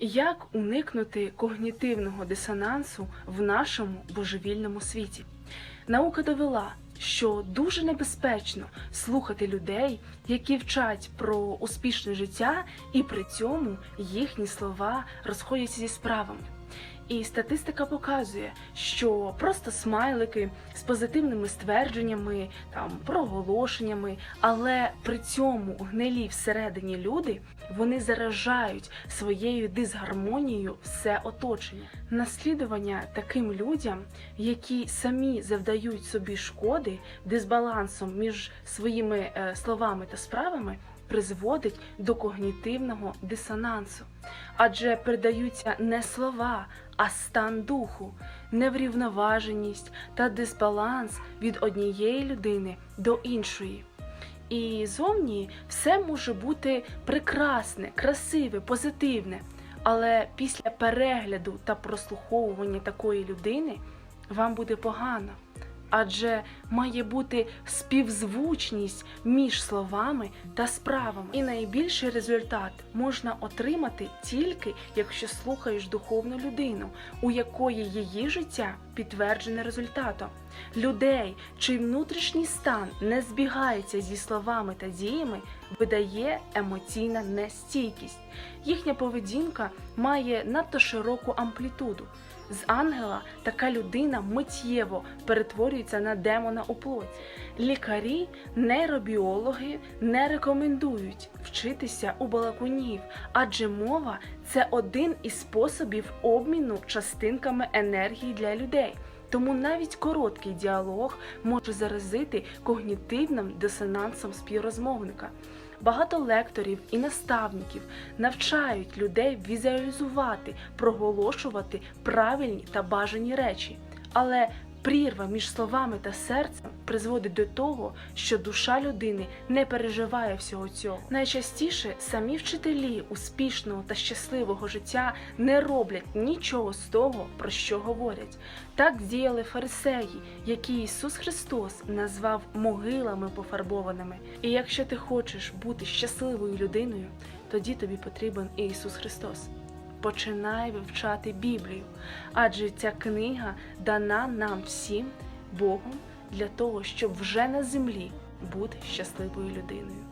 Як уникнути когнітивного дисонансу в нашому божевільному світі? Наука довела, що дуже небезпечно слухати людей, які вчать про успішне життя, і при цьому їхні слова розходяться зі справами. І статистика показує, що просто смайлики з позитивними ствердженнями, там проголошеннями, але при цьому гнилі всередині люди вони заражають своєю дисгармонією все оточення. Наслідування таким людям, які самі завдають собі шкоди дисбалансом між своїми е, словами та справами, призводить до когнітивного дисонансу, адже передаються не слова, а стан духу, неврівноваженість та дисбаланс від однієї людини до іншої. І зовні все може бути прекрасне, красиве, позитивне. Але після перегляду та прослуховування такої людини вам буде погано. Адже має бути співзвучність між словами та справами. І найбільший результат можна отримати тільки якщо слухаєш духовну людину, у якої її життя підтверджене результатом. Людей, чий внутрішній стан не збігається зі словами та діями, видає емоційна нестійкість. Їхня поведінка має надто широку амплітуду. З ангела така людина миттєво перетворюється на демона у плоті. Лікарі, нейробіологи не рекомендують вчитися у балакунів, адже мова це один із способів обміну частинками енергії для людей. Тому навіть короткий діалог може заразити когнітивним дисонансом співрозмовника. Багато лекторів і наставників навчають людей візуалізувати, проголошувати правильні та бажані речі. Але прірва між словами та серцем призводить до того, що душа людини не переживає всього цього. Найчастіше самі вчителі успішного та щасливого життя не роблять нічого з того, про що говорять. Так діяли фарисеї, які Ісус Христос назвав могилами пофарбованими. І якщо ти хочеш бути щасливою людиною, тоді тобі потрібен Ісус Христос. Починай вивчати Біблію, адже ця книга дана нам всім Богом для того, щоб вже на землі бути щасливою людиною.